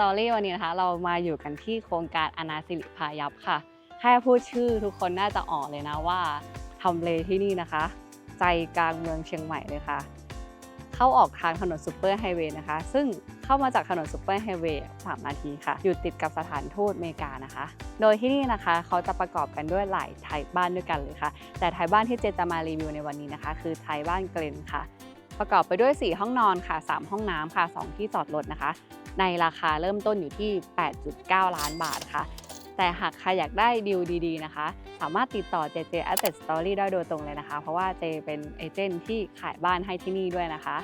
Asset Story วันนี้นะคะ เรามาอยู่กันที่โครงการอนาสิริพายัพค่ะ แค่พูดชื่อทุกคนน่าจะออกเลยนะว่าทำเลที่นี่นะคะ ใจกลางเมืองเชียงใหม่เลยค่ะ เข้าออกทางถนนซูเปอร์ไฮเวย์นะคะ ซึ่งเข้ามาจากถนนซูเปอร์ไฮเวย์สามนาทีค่ะ อยู่ติดกับสถานทูตอเมริกานะคะ โดยที่นี่นะคะเขาจะประกอบกันด้วยหลายไทยบ้านด้วยกันเลยค่ะ แต่ไทยบ้านที่เจนจะมารีวิวในวันนี้นะคะ คือไทยบ้านเกรนค่ะ ประกอบไปด้วย 4 ห้องนอนค่ะ 3 ห้องน้ำค่ะ 2 ที่จอดรถนะคะ ในราคาเริ่มต้นอยู่ที่ 8.9 ล้านบาทค่ะ แต่หากใครอยากได้ดีลดีๆนะคะ สามารถติดต่อ JJ Asset Story ได้โดยตรงเลยนะคะ เพราะว่าเจเป็นเอเจนต์ที่ขายบ้านให้ที่นี่ด้วยนะคะ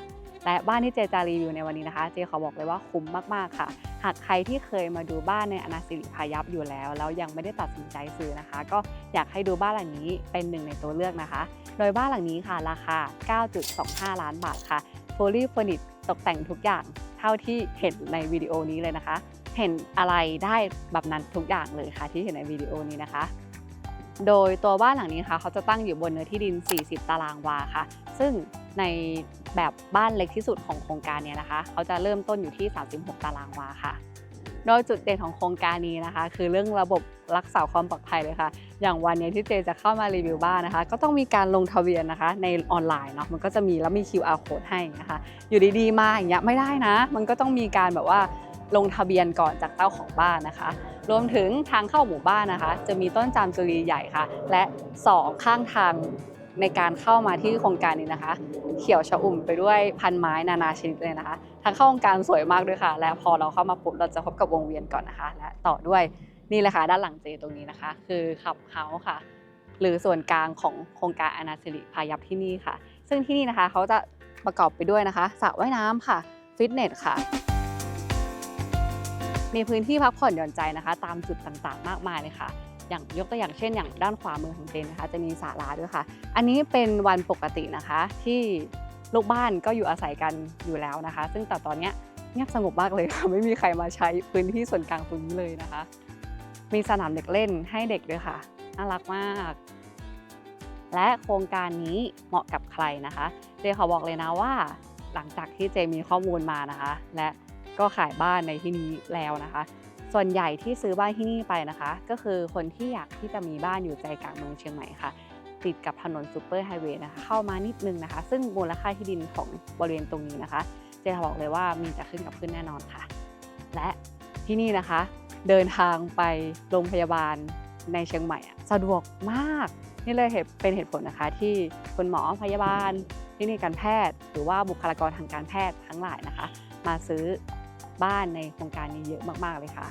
และบ้านที่เจจะรีวิวในวันนี้นะคะ เจขอบอกเลยว่าคุ้มมากๆค่ะ หากใครที่เคยมาดูบ้านในอนาสิริพายัพอยู่แล้ว แล้วยังไม่ได้ตัดสินใจซื้อนะคะ ก็อยากให้ดูบ้านหลังนี้เป็นหนึ่งในตัวเลือกนะคะ โดยบ้านหลังนี้ค่ะราคา 9.25 ล้านบาทค่ะ fully furnished ตกแต่งทุกอย่างเท่าที่เห็นในวิดีโอนี้เลยนะคะ เห็นอะไรได้แบบนั้นทุกอย่างเลยค่ะที่เห็นในวิดีโอนี้นะคะโดยตัวบ้านหลังนี้นะคะเขาจะตั้งอยู่บนเนื้อที่ดิน 40 ตารางวาค่ะ ซึ่ง ในแบบบ้านเล็กที่สุดของโครงการเนี้นะคะ เขาจะเริ่มต้นอยู่ที่ 36 ตารางวาค่ะ โดยจุดเด่นของโครงการนี้นะคะ คือเรื่องระบบรักษาความปลอดภัยเลยค่ะ อย่างวันนี้ที่เจจะเข้ามารีวิวบ้านนะคะ ก็ต้องมีการลงทะเบียนนะคะ ในออนไลน์เนาะ มันก็จะมีแล้วมี QR code ให้นะคะ อยู่ดีๆมาอย่างเงี้ยไม่ได้นะ มันก็ต้องมีการแบบว่าลงทะเบียนก่อนจากเจ้าของบ้านนะคะ รวมถึงทางเข้าหมู่บ้านนะคะ จะมีต้นจามจุรีใหญ่ค่ะ และสองข้างทาง ในการเข้ามาที่โครงการนี้นะคะ เขียวชอุ่มไปด้วยพันไม้นานาชนิดเลยนะคะทางเข้าโครงการสวยมากด้วยค่ะ และพอเราเข้ามาปุ๊บเราจะพบกับวงเวียนก่อนนะคะ และต่อด้วยนี่เลยค่ะด้านหลังเจตรงนี้นะคะ คือขับเฮาส์ค่ะ หรือส่วนกลางของโครงการอนาสิริพายัพที่นี่ค่ะ ซึ่งที่นี่นะคะเขาจะประกอบไปด้วยนะคะสระว่ายน้ำค่ะฟิตเนสค่ะ มีพื้นที่พักผ่อนหย่อนใจนะคะ ตามจุดต่างๆ มากมายเลยค่ะ อย่างยกตัวอย่างเช่น อย่างด้านขวามือของเจนนะคะจะมีศาลาด้วยค่ะ อันนี้เป็นวันปกตินะคะที่ลูกบ้านก็อยู่อาศัยกันอยู่แล้วนะคะ ซึ่งแต่ตอนเนี้ยเงียบสงบมากเลยค่ะไม่มีใครมาใช้พื้นที่ส่วนกลางตรงนี้เลยนะคะ มีสนามเด็กเล่นให้เด็กด้วยค่ะน่ารักมาก และโครงการนี้เหมาะกับใครนะคะ เจขอบอกเลยนะว่า หลังจากที่เจมีข้อมูลมานะคะ และก็ขายบ้านในที่นี้แล้วนะคะ ส่วนใหญ่ที่ซื้อบ้านที่นี่ไปนะคะ ก็คือคนที่อยากที่จะมีบ้านอยู่ใจกลางเมืองเชียงใหม่ค่ะ ติดกับถนนซูเปอร์ไฮเวย์นะคะเข้ามานิดนึงนะคะ ซึ่งมูลค่าที่ดินของบริเวณตรงนี้นะคะ เจบอกเลยว่ามีจะขึ้นกับขึ้นแน่นอนค่ะ และที่นี่นะคะ เดินทางไปโรงพยาบาลในเชียงใหม่สะดวกมาก นี่เลยเหตุเป็นเหตุผลนะคะ ที่คุณหมอพยาบาลที่นี่การแพทย์ หรือว่าบุคลากรทางการแพทย์ทั้งหลายนะคะ มาซื้อ บ้านในโครงการนี้เยอะมาก ๆ เลยค่ะ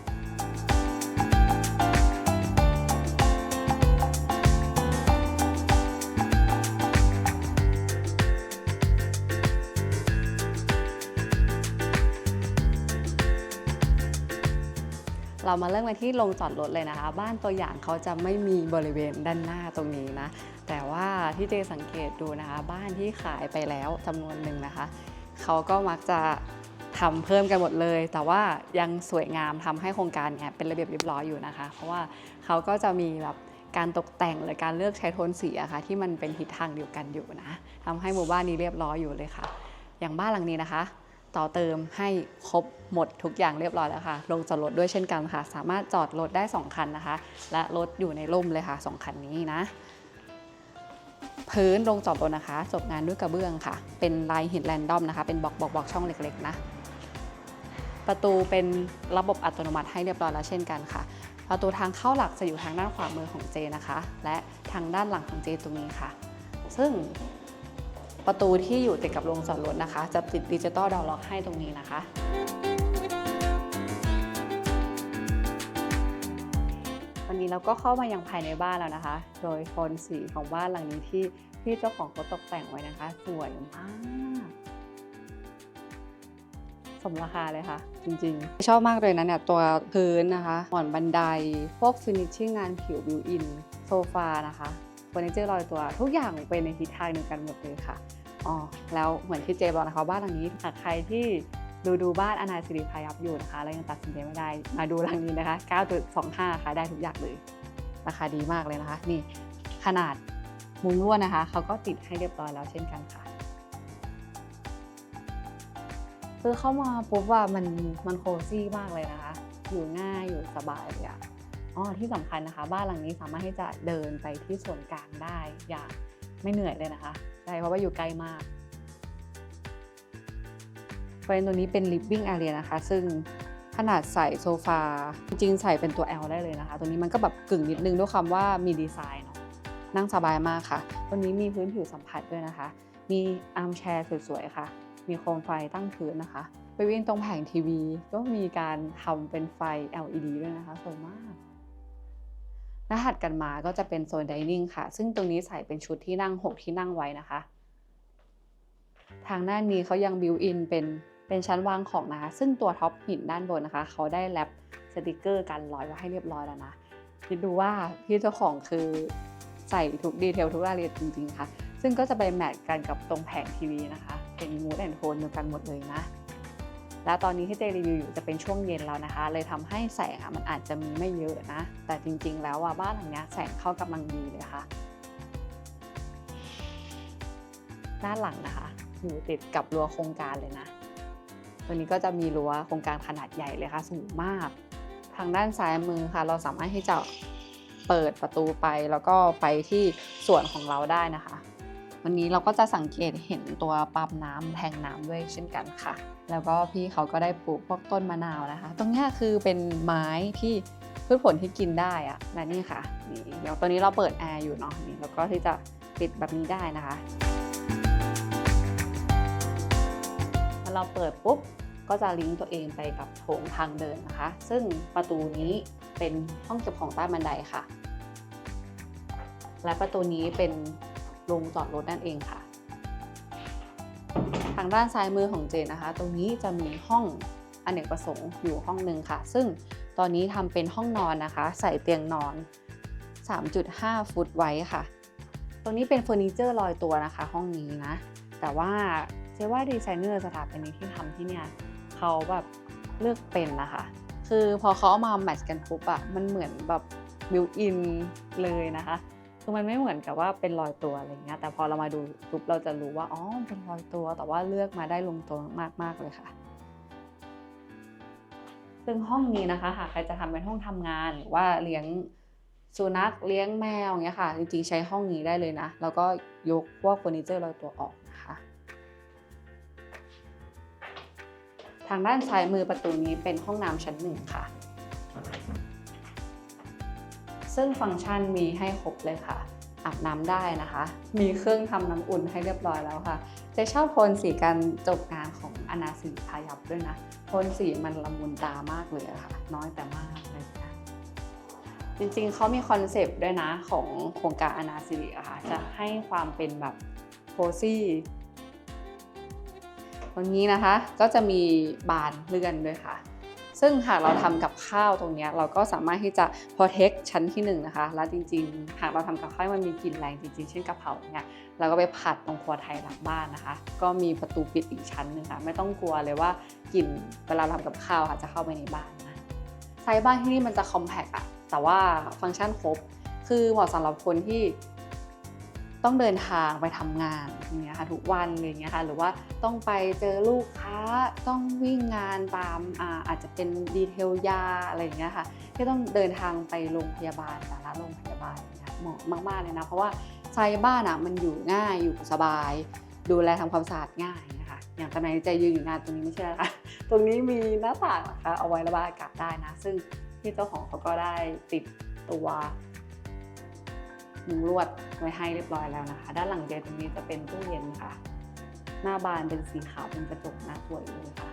เรามาเริ่มกันที่ลงจอดรถเลยนะคะ บ้านตัวอย่างเขาจะไม่มีบริเวณด้านหน้าตรงนี้นะ แต่ว่าที่เจสังเกตดูนะคะ บ้านที่ขายไปแล้วจำนวนหนึ่งนะคะ เขาก็มักจะ ทำเพิ่มกันหมดเลย แต่ว่ายังสวยงามทำให้โครงการเนี่ยเป็นระเบียบเรียบร้อยอยู่นะคะ เพราะว่าเขาก็จะมีแบบการตกแต่งหรือการเลือกใช้โทนสีอะค่ะที่มันเป็นทิศทางเดียวกันอยู่นะทำให้หมู่บ้านนี้เรียบร้อยอยู่เลยค่ะ อย่างบ้านหลังนี้นะคะ ต่อเติมให้ครบหมดทุกอย่างเรียบร้อยแล้วค่ะ ลงจอดรถด้วยเช่นกันค่ะ สามารถจอดรถได้ 2 คันนะคะ และรถอยู่ในร่มเลยค่ะ 2 คันนี้นะ พื้นลงจอดรถนะคะ จบงานด้วยกระเบื้องค่ะ เป็นลายหินแรนดอมนะคะ เป็นบล็อกบล็อกบล็อกช่องเล็กๆนะ ประตูเป็นระบบอัตโนมัติให้เรียบร้อยแล้วเช่นกันค่ะ ประตูทางเข้าหลักจะอยู่ทางด้านขวามือของเจนะคะ และทางด้านหลังของเจตรงนี้ค่ะ ซึ่งประตูที่อยู่ติดกับโรงจอดรถนะคะ จะติดดิจิตอลดาวล็อกให้ตรงนี้นะคะวันนี้เราก็เข้ามายังภายในบ้านแล้วนะคะ โดยโทนสีของบ้านหลังนี้ที่พี่เจ้าของเขาตกแต่งไว้นะคะ สวยมาก สมราคาเลยค่ะ จริงๆ ชอบมากเลยนะเนี่ยตัวพื้นนะคะหมอนบันได พวกฟินิชชิ่งงานผิวบิวอิน โซฟานะคะเฟอร์นิเจอร์ลอยตัว ทุกอย่างเป็นในทิศทางเดียวกันหมดเลยค่ะอ๋อแล้วเหมือนที่เจบอกนะคะบ้านหลังนี้หากใครที่ดูดูบ้านอนาสิริพายัพอยู่นะคะแล้วยังตัดสินใจไม่ได้มาดูหลังนี้นะคะ 9.25 ค่ะได้ทุกอย่างเลย ราคาดีมากเลยนะคะ นี่ขนาดมุ้งลวดนะคะเขาก็ติดให้เรียบร้อยแล้วเช่นกันค่ะ ซื้อเข้ามาปุ๊บว่ามันมันโคซี่มากเลยนะคะ อยู่ง่ายอยู่สบายเลยอะอ๋อที่สำคัญนะคะ บ้านหลังนี้สามารถที่จะเดินไปที่ส่วนกลางได้อย่างไม่เหนื่อยเลยนะคะใช่เพราะว่าอยู่ใกล้มากประเด็นตัวนี้เป็น living area นะคะ ซึ่งขนาดใส่โซฟา จริงๆใส่เป็นตัว L ได้เลยนะคะ ตัวนี้มันก็แบบกึ่งนิดนึงด้วยคำว่ามีดีไซน์เนาะนั่งสบายมากค่ะ ตัวนี้มีพื้นผิวสัมผัสด้วยนะคะ มีอาร์มแชร์สวยๆค่ะ มีโคมไฟตั้งพื้นนะคะ ไปวิ่งตรงแผงทีวี ก็มีการทำเป็นไฟ LED ด้วยนะคะสวยมากแล้ถัดกันมาก็จะเป็นโซนดิเนิ่งค่ะ ซึ่งตรงนี้ใส่เป็นชุดที่นั่ง 6 ที่นั่งไว้นะคะ ทางด้านนี้เขายังบิวอินเป็นเป็นชั้นวางของนะคะ ซึ่งตัวท็อปหินด้านบนนะคะ เขาได้แรปสติกเกอร์กันร้อยไว้ให้เรียบร้อยแล้วนะคิดดูว่าพี่เจ้าของคือใส่ทุกดีเทลทุกรายละเอียดจริงๆค่ะ ซึ่งก็จะไปแมทกันกับตรงแผงทีวีนะคะ เป็นมูดแอนโทนเดียวกันหมดเลยนะ แล้วตอนนี้ที่เจรีวิวอยู่จะเป็นช่วงเย็นแล้วนะคะ เลยทำให้แสงอะมันอาจจะมีไม่เยอะนะ แต่จริงๆ แล้วว่าบ้านหลังนี้แสงเข้ากำลังดีเลยค่ะ ด้านหลังนะคะ อยู่ติดกับรั้วโครงการเลยนะ ตัวนี้ก็จะมีรั้วโครงการขนาดใหญ่เลยค่ะ สูงมาก ทางด้านซ้ายมือค่ะ เราสามารถที่จะเปิดประตูไปแล้วก็ไปที่ส่วนของเราได้นะคะ วันนี้เราก็จะสังเกตเห็นตัวปั๊มน้ำแทงน้ำด้วยเช่นกันค่ะ แล้วก็พี่เขาก็ได้ปลูกพวกต้นมะนาวนะคะ ตรงนี้คือเป็นไม้ที่พืชผลที่กินได้อะและนี่ค่ะนี่เดี๋ยวตอนนี้เราเปิดแอร์อยู่เนาะนี่แล้วก็ที่จะปิดแบบนี้ได้นะคะพอเราเปิดปุ๊บก็จะลิงก์ตัวเองไปกับโถงทางเดินนะคะ ซึ่งประตูนี้เป็นห้องเก็บของใต้บันไดค่ะ และประตูนี้เป็น โรงจอดรถนั่นเองค่ะ ทางด้านซ้ายมือของเจนนะคะ ตรงนี้จะมีห้องอเนกประสงค์อยู่ห้องหนึ่งค่ะ ซึ่งตอนนี้ทำเป็นห้องนอนนะคะ ใส่เตียงนอน 3.5 ฟุตไว้ค่ะ ตรงนี้เป็นเฟอร์นิเจอร์ลอยตัวนะคะ ห้องนี้นะ แต่ว่าเจว่าดีไซเนอร์สถาปนิกที่ทำที่เนี่ยเขาแบบเลือกเป็นนะคะ คือพอเขาเอามาแมทช์กันปุ๊บอะมันเหมือนแบบบิวอินเลยนะคะ คือมันไม่เหมือนกับว่าเป็นรอยตัวอะไรเงี้ยแต่พอเรามาดูปุ๊บเราจะรู้ว่าอ๋อเป็นรอยตัว แต่ว่าเลือกมาได้ลงตัวมากๆเลยค่ะ ซึ่งห้องนี้นะคะหากใครจะทำเป็นห้องทำงานหรือว่าเลี้ยงสุนัขเลี้ยงแมวอย่างเงี้ยค่ะ จริงๆใช้ห้องนี้ได้เลยนะ แล้วก็ยกพวกเฟอร์นิเจอร์ลอยตัวออกนะคะทางด้านซ้ายมือประตูนี้เป็นห้องน้ำชั้นหนึ่งค่ะ ซึ่งฟังก์ชันมีให้ครบเลยค่ะ อาบน้ำได้นะคะ มีเครื่องทำน้ำอุ่นให้เรียบร้อยแล้วค่ะเจะชอบโทนสีการจบงานของอนาสิริพายับด้วยนะโทนสีมันละมุนตามากเลยอะค่ะ น้อยแต่มากเลยนะจริงๆ เขามีคอนเซปต์ด้วยนะของโครงการอนาสิริอะค่ะ จะให้ความเป็นแบบโคซี่ตรงนี้นะคะก็จะมีบานเลื่อนด้วยค่ะ ซึ่งหากเราทำกับข้าวตรงนี้เราก็สามารถที่จะ protect ชั้นที่หนึ่งนะคะแล้วจริง ๆ หากเราทำกับข้าวมันมีกลิ่นแรงจริง ๆ เช่นกะเพราเนี่ยเราก็ไปผัดตรงครัวไทยหลังบ้านนะคะ ก็มีประตูปิดอีกชั้นหนึงค่ะไม่ต้องกลัวเลยว่ากลิ่นเวลาทำกับข้าวค่ะจะเข้าไปในบ้านนะไซส์บ้านที่นี่มันจะ compact อะแต่ว่าฟังก์ชันครบ คือเหมาะสำหรับคนที่ ต้องเดินทางไปทำงานเงี้ยค่ะทุกวันอะไรอย่างเงี้ยค่ะหรือว่าต้องไปเจอลูกค้าต้องวิ่งงานตามอาอาจจะเป็นดีเทลยาอะไรอย่างเงี้ยค่ะที่ต้องเดินทางไปโรงพยาบาลแต่ละโรงพยาบาลเงี้ยเหมาะมากๆเลยนะเพราะว่าไซบ้านอะมันอยู่ง่ายอยู่สบาย ดูแลทำความสะอาดง่ายนะคะอย่างตอนนี้ใจยืนอยู่หน้าตรงนี้ไม่ใช่นะคะตรงนี้มีหน้าต่างนะคะเอาไว้ระบายอากาศได้นะ ซึ่งที่เจ้าของเขาก็ได้ติดตัว มุงลวดไว้ให้เรียบร้อยแล้วนะคะ ด้านหลังเจตรงนี้จะเป็นตู้เย็นค่ะ หน้าบานเป็นสีขาวเป็นกระจกหน้าสวยเลยค่ะ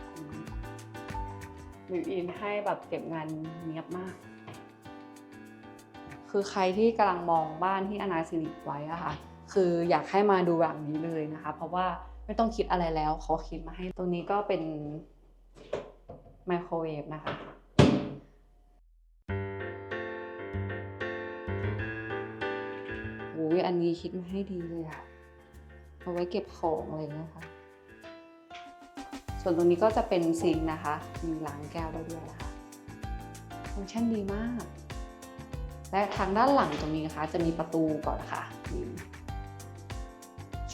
บิวอินให้แบบเก็บงานเนียบมาก คือใครที่กำลังมองบ้านที่อนาสิริไว้อะค่ะคืออยากให้มาดูแบบนี้เลยนะคะ เพราะว่าไม่ต้องคิดอะไรแล้วเขาคิดมาให้ ตรงนี้ก็เป็นไมโครเวฟนะคะ โอ้ยอันนี้คิดมาให้ดีเลยอะเอาไว้เก็บของอะไรเงี้ยค่ะ ส่วนตรงนี้ก็จะเป็นซิงนะคะ มีล้างแก้วได้ด้วยนะคะ ฟังก์ชันดีมาก และทางด้านหลังตรงนี้นะคะ จะมีประตูก่อนค่ะ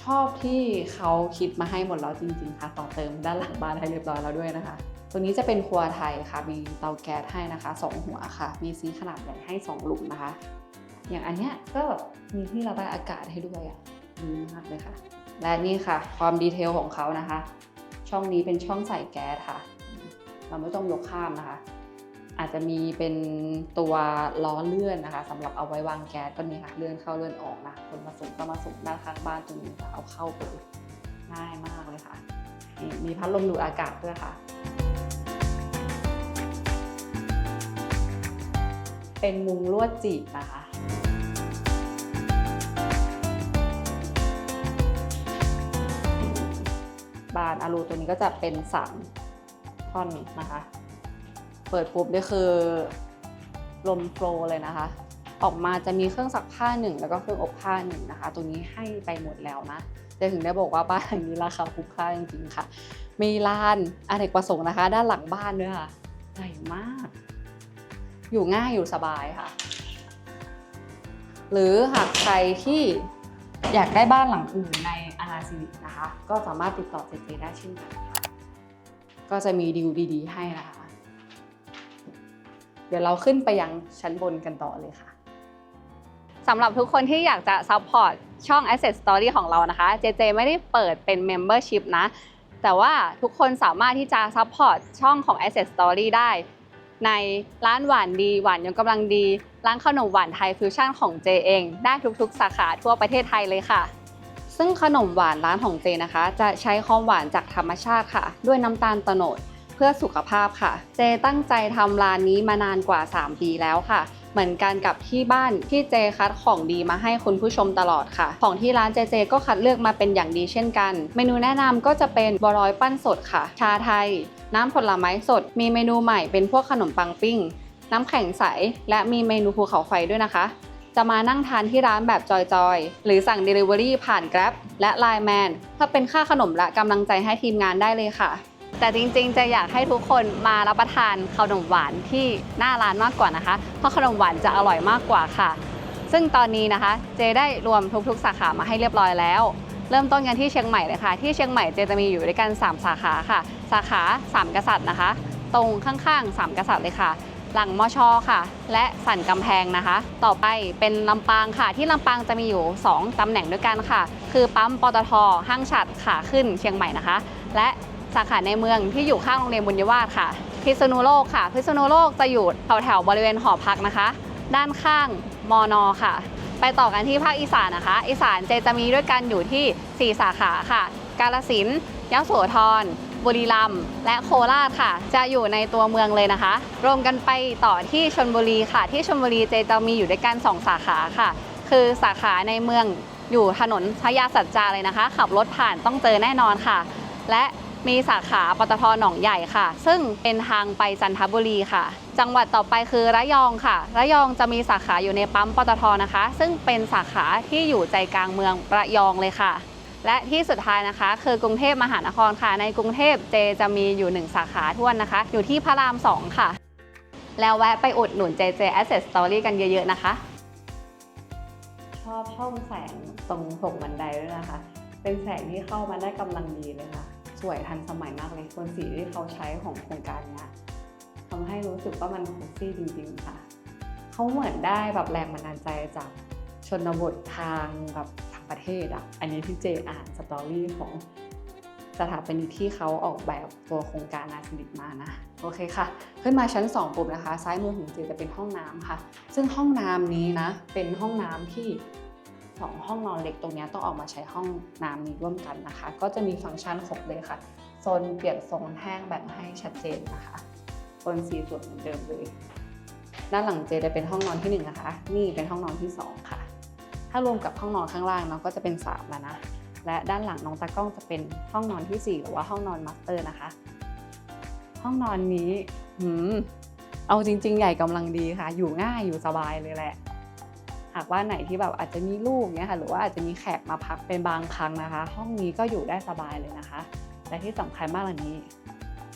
ชอบที่เขาคิดมาให้หมดแล้วจริง ๆ ค่ะ ต่อเติมด้านหลังบ้านให้เรียบร้อยแล้วด้วยนะคะตัวนี้จะเป็นครัวไทยค่ะ มีเตาแก๊สให้นะคะสองหัวค่ะ มีซีขนาดใหญ่ให้สองหลุมนะคะ อย่างอันเนี้ยก็มีที่ระบายอากาศให้ด้วยอะดีมากเลยค่ะ และนี่ค่ะ ความดีเทลของเขานะคะ ช่องนี้เป็นช่องใส่แก๊สค่ะ เราไม่ต้องยกข้ามนะคะ อาจจะมีเป็นตัวล้อเลื่อนนะคะสำหรับเอาไว้วางแก๊สก็นี่ค่ะเลื่อนเข้าเลื่อนออกนะคนมาส่งก็มาส่งด้านข้างบ้านตรงนี้ค่ะเอาเข้าไปง่ายมากเลยค่ะ มีพัดลมดูดอากาศด้วยค่ะเป็นมุงลวดจีบนะคะ บานอะลูตัวนี้ก็จะเป็นสามท่อนนะคะ เปิดปุ๊บนี่คือลมโฟลเลยนะคะ ออกมาจะมีเครื่องซักผ้าหนึ่งแล้วก็เครื่องอบผ้าหนึ่งนะคะ ตัวนี้ให้ไปหมดแล้วนะจะถึงได้บอกว่าบ้านหลังนี้ราคาคุ้มค่าจริงๆค่ะ มีลานอเนกประสงค์นะคะ ด้านหลังบ้านด้วยค่ะใหญ่มาก อยู่ง่ายอยู่สบายค่ะ หรือหากใครที่อยากได้บ้านหลังอื่นใน อาณาสิรินะคะ ก็สามารถติดต่อเจเจได้เช่นกันค่ะ ก็จะมีดีลดีๆ ให้นะคะ เดี๋ยวเราขึ้นไปยังชั้นบนกันต่อเลยค่ะสำหรับทุกคนที่อยากจะซัพพอร์ตช่อง Asset Story ของเรานะคะ เจเจไม่ได้เปิดเป็น Membership นะ แต่ว่าทุกคนสามารถที่จะซัพพอร์ตช่องของ Asset Story ได้ ในร้านหวานดี หวานยงกำลังดี ร้านขนมหวานไทยฟิวชั่นของเจเอง ได้ทุกๆ สาขาทั่วประเทศไทยเลยค่ะ ซึ่งขนมหวานร้านของเจนะคะ จะใช้ความหวานจากธรรมชาติค่ะ ด้วยน้ำตาลโตโนดเพื่อสุขภาพค่ะ เจตั้งใจทำร้านนี้มานานกว่า 3 ปีแล้วค่ะ เหมือนกันกับที่บ้านที่เจคัดของดีมาให้คุณผู้ชมตลอดค่ะ ของที่ร้านเจเจก็คัดเลือกมาเป็นอย่างดีเช่นกัน เมนูแนะนำก็จะเป็นบัวลอยปั้นสดค่ะ ชาไทย น้ำผลไม้สด มีเมนูใหม่เป็นพวกขนมปังปิ้ง น้ำแข็งใส และมีเมนูภูเขาไฟด้วยนะคะ จะมานั่งทานที่ร้านแบบจอยๆ หรือสั่ง Delivery ผ่าน Grab และ Line Man เพื่อเป็นค่าขนมและกำลังใจให้ทีมงานได้เลยค่ะ แต่จริงๆ จะอยากให้ทุกคนมารับประทานขนมหวานที่หน้าร้านมากกว่านะคะ เพราะขนมหวานจะอร่อยมากกว่าค่ะ ซึ่งตอนนี้นะคะ เจได้รวมทุกๆ สาขามาให้เรียบร้อยแล้วเริ่มต้นกันที่เชียงใหม่เลยค่ะ ที่เชียงใหม่เจจะมีอยู่ด้วยกัน 3 สาขาค่ะ สาขา 3 กษัตริย์นะคะ ตรงข้างๆ 3 กษัตริย์เลยค่ะ หลังมอชอค่ะ และสันกำแพงนะคะ ต่อไปเป็นลำปางค่ะ ที่ลำปางจะมีอยู่ 2ตำแหน่งด้วยกันค่ะ คือปั๊มปตทห้างฉัดขาขึ้นเชียงใหม่นะคะ และสาขาในเมืองที่อยู่ข้างโรงเรียนบุญยวาสค่ะ พิษณุโลกค่ะ พิษณุโลกจะอยู่แถวแถวบริเวณหอพักนะคะ ด้านข้างมอนอค่ะ ไปต่อกันที่ภาคอีสานนะคะ อีสานเจจะมีด้วยกันอยู่ที่ 4 สาขาค่ะ กาลสินธุ์ยโสธร บุรีรัมย์และโคราชค่ะ จะอยู่ในตัวเมืองเลยนะคะ รวมกันไปต่อที่ชนบุรีค่ะ ที่ชนบุรีเจจะมีอยู่ด้วยกัน 2 สาขาค่ะ คือสาขาในเมืองอยู่ถนนพญาสัจจาเลยนะคะ ขับรถผ่านต้องเจอแน่นอนค่ะ และมีสาขาปตทหนองใหญ่ค่ะ ซึ่งเป็นทางไปจันทบุรีค่ะ จังหวัดต่อไปคือระยองค่ะ ระยองจะมีสาขาอยู่ในปั๊มปตทนะคะ ซึ่งเป็นสาขาที่อยู่ใจกลางเมืองระยองเลยค่ะ และที่สุดท้ายนะคะ คือกรุงเทพมหานครค่ะ ในกรุงเทพเจจะมีอยู่หนึ่งสาขาท่วนนะคะ อยู่ที่พระราม 2 ค่ะ แล้วแวะไปอุดหนุน JJ Asset Story กันเยอะๆนะคะ ชอบช่องแสงตรงถงบันไดด้วยนะคะ เป็นแสงที่เข้ามาได้กำลังดีเลยค่ะ สวยทันสมัยมากเลยโทนสีที่เขาใช้ของโครงการเนี้ยทำให้รู้สึกว่ามันโคซี่จริงๆค่ะ เขาเหมือนได้แบบแรงบันดาลใจจากชนบททางแบบ ประเทศอะ อันนี้ที่เจอ่านสตอรี่ของสถาปนิกที่เขาออกแบบตัวโครงการนาซิลิตมานะ โอเคค่ะ ขึ้นมาชั้น 2 ปุ๊บนะคะ ซ้ายมือของเจจะเป็นห้องน้ำค่ะ ซึ่งห้องน้ำนี้นะ เป็นห้องน้ำที่สองห้องนอนเล็กตรงนี้ต้องออกมาใช้ห้องน้ำนี้ร่วมกันนะคะ ก็จะมีฟังก์ชันครบเลยค่ะโซนเปลี่ยนทรงแห้งแบ่งให้ชัดเจนนะคะโซนสีส่วนเหมือนเดิมเลย ด้านหลังเจจะเป็นห้องนอนที่หนึ่งนะคะ นี่เป็นห้องนอนที่สองค่ะ ถ้ารวมกับห้องนอนข้างล่างเนาะก็จะเป็นสามแล้วนะ และด้านหลังน้องตากล้องจะเป็นห้องนอนที่สี่หรือว่าห้องนอนมาสเตอร์นะคะ ห้องนอนนี้หืมเอาจริง ๆ ใหญ่กำลังดีค่ะ อยู่ง่ายอยู่สบายเลยแหละ หากว่าไหนที่แบบอาจจะมีลูกเนี้ยค่ะ หรือว่าอาจจะมีแขกมาพักเป็นบางครั้งนะคะ ห้องนี้ก็อยู่ได้สบายเลยนะคะ และที่สำคัญมากกว่านี้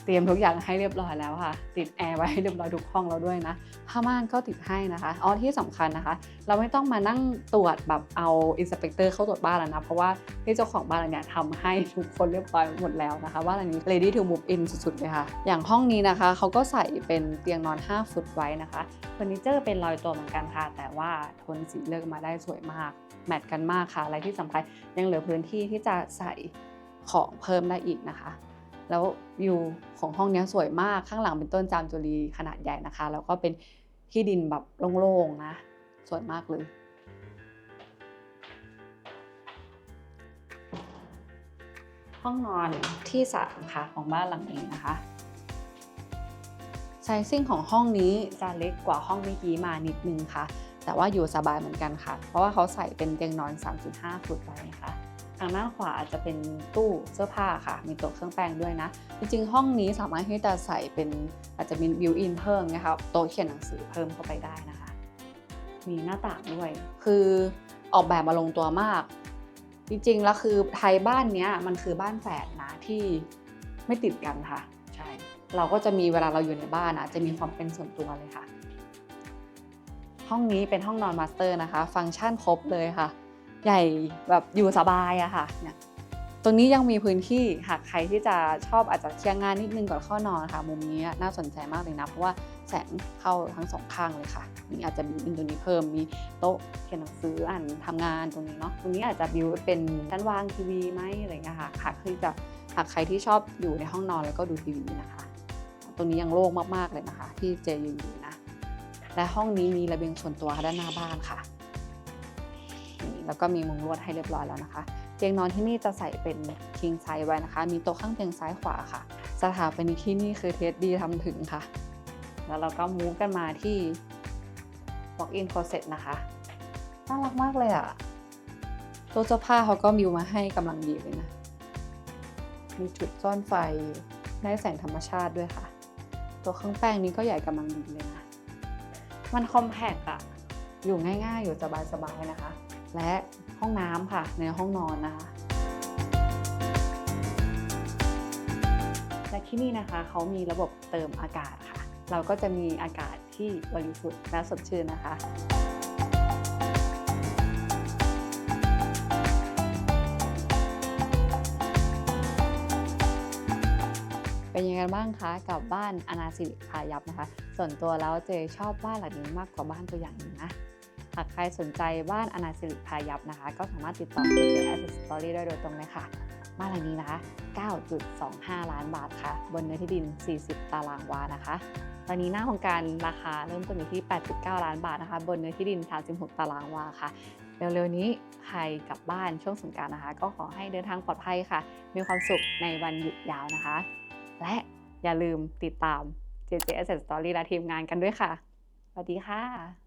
เตรียมทุกอย่างให้เรียบร้อยแล้วค่ะ ติดแอร์ไว้ให้เรียบร้อยทุกห้องแล้วด้วยนะผ้าม่านก็ติดให้นะคะอ๋อที่สำคัญนะคะ เราไม่ต้องมานั่งตรวจแบบเอาอินสเปกเตอร์เข้าตรวจบ้านแล้วนะ เพราะว่าที่เจ้าของบ้านเนี้ยทำให้ทุกคนเรียบร้อยหมดแล้วนะคะบ้านหลังนี้ ready to move in สุดๆเลยค่ะ อย่างห้องนี้นะคะเขาก็ใส่เป็นเตียงนอน 5 ฟุตไว้นะคะเฟอร์นิเจอร์เป็นรอยตัวเหมือนกันค่ะ แต่ว่าโทนสีเลือกมาได้สวยมากแมทกันมากค่ะ อะไรที่สำคัญยังเหลือพื้นที่ที่จะใส่ของเพิ่มได้อีกนะคะ แล้ววิวของห้องนี้สวยมากข้างหลังเป็นต้นจามจุรีขนาดใหญ่นะคะ แล้วก็เป็นที่ดินแบบโล่งๆนะสวยมากเลยห้องนอนที่สามค่ะของบ้านหลังนี้นะคะไซซิ่งของห้องนี้จะเล็กกว่าห้องเมื่อกี้มานิดนึงค่ะ แต่ว่าอยู่สบายเหมือนกันค่ะ เพราะว่าเขาใส่เป็นเตียงนอน 3.5 ฟุตไว้นะคะ ทางด้านขวาจะเป็นตู้เสื้อผ้าค่ะ มีโต๊ะเครื่องแป้งด้วยนะ จริงๆ ห้องนี้สามารถที่จะใส่เป็นอาจจะมีบิวอินเพิ่มนะคะโต๊ะเขียนหนังสือเพิ่มเข้าไปได้นะคะ มีหน้าต่างด้วย คือออกแบบมาลงตัวมาก จริงๆ แล้วคือไทยบ้านเนี้ยมันคือบ้านแฝดนะที่ไม่ติดกันค่ะ ใช่ เราก็จะมีเวลาเราอยู่ในบ้านอะจะมีความเป็นส่วนตัวเลยค่ะ ห้องนี้เป็นห้องนอนมาสเตอร์นะคะ ฟังก์ชันครบเลยค่ะ ใหญ่แบบอยู่สบายอะค่ะเนี่ยตรงนี้ยังมีพื้นที่หากใครที่จะชอบอาจจะเคลียร์งานนิดนึงก่อนเข้านอนค่ะ มุมนี้น่าสนใจมากเลยนะ เพราะว่าแสงเข้าทั้งสองข้างเลยค่ะนี่อาจจะมีอินตรงนี้เพิ่มมีโต๊ะเขียนหนังสืออ่านทำงานตรงนี้เนาะตรงนี้อาจจะบิวเป็นชั้นวางทีวีไหมอะไรเงี้ยค่ะหากคือจะหากใครที่ชอบอยู่ในห้องนอนแล้วก็ดูทีวีนะคะ ตรงนี้ยังโล่งมากๆเลยนะคะ ที่เจยืนอยู่นะและห้องนี้มีระเบียงส่วนตัวด้านหน้าบ้านค่ะ แล้วก็มีมุงลวดให้เรียบร้อยแล้วนะคะ เตียงนอนที่นี่จะใส่เป็น king size ไว้นะคะ มีโต๊ะข้างเตียงซ้ายขวาค่ะ สถาปนิกที่นี่คือเทสดีทำถึงค่ะ แล้วเราก็มูฟกันมาที่ walk in closet นะคะน่ารักมากเลยอะตู้เสื้อผ้าเขาก็มิวมาให้กำลังดีเลยนะ มีจุดซ่อนไฟได้แสงธรรมชาติด้วยค่ะ ตัวเครื่องแป้งนี้ก็ใหญ่กำลังดีเลยนะ มันคอมแพกอะอยู่ง่ายๆ อยู่สบายๆนะคะ และห้องน้ำค่ะ ในห้องนอนนะคะและที่นี่นะคะเขามีระบบเติมอากาศค่ะ เราก็จะมีอากาศที่บริสุทธิ์และสดชื่นนะคะเป็นยังไงบ้างคะกับบ้านอนาสิริพายัพนะคะ ส่วนตัวแล้วเจชอบบ้านหลังนี้มากกว่าบ้านตัวอย่างนึงนะ หากใครสนใจบ้านอนาสิริพายัพนะคะ ก็สามารถติดต่อ JJ Asset Story ได้โดยตรงเลยค่ะบ้านหลังนี้นะคะ 9.25 ล้านบาทค่ะ บนเนื้อที่ดิน 40 ตารางวานะคะ ตอนนี้หน้าโครงการราคาเริ่มต้นอยู่ที่ 8.9 ล้านบาทนะคะ บนเนื้อที่ดิน 36 ตารางวาค่ะ เร็วๆนี้ใครกลับบ้านช่วงสงกรารนะคะ ก็ขอให้เดินทางปลอดภัยค่ะ มีความสุขในวันหยุดยาวนะคะ และอย่าลืมติดตาม JJ Asset Story และทีมงานกันด้วยค่ะ สวัสดีค่ะ